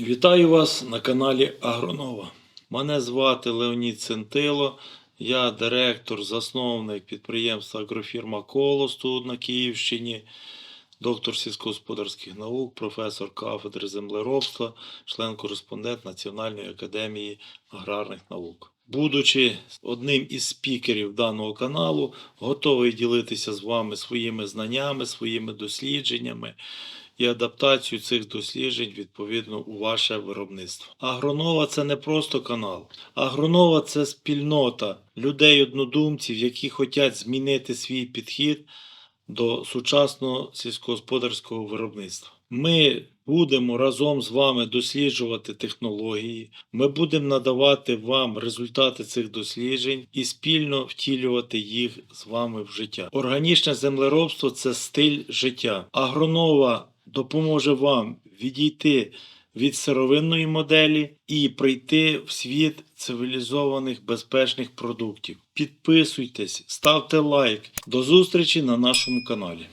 Вітаю вас на каналі Агронова. Мене звати Леонід Центило. Я директор, засновник підприємства Агрофірма Колос тут на Київщині, доктор сільськогосподарських наук, професор кафедри землеробства, член-кореспондент Національної академії аграрних наук. Будучи одним із спікерів даного каналу, готовий ділитися з вами своїми знаннями, своїми дослідженнями і адаптацію цих досліджень відповідно у ваше виробництво. Агронова це не просто канал. Агронова це спільнота людей-однодумців, які хочуть змінити свій підхід до сучасного сільськогосподарського виробництва. Ми будемо разом з вами досліджувати технології, ми будемо надавати вам результати цих досліджень і спільно втілювати їх з вами в життя. Органічне землеробство це стиль життя. Агронова допоможе вам відійти від сировинної моделі і прийти в світ цивілізованих безпечних продуктів. Підписуйтесь, ставте лайк. До зустрічі на нашому каналі.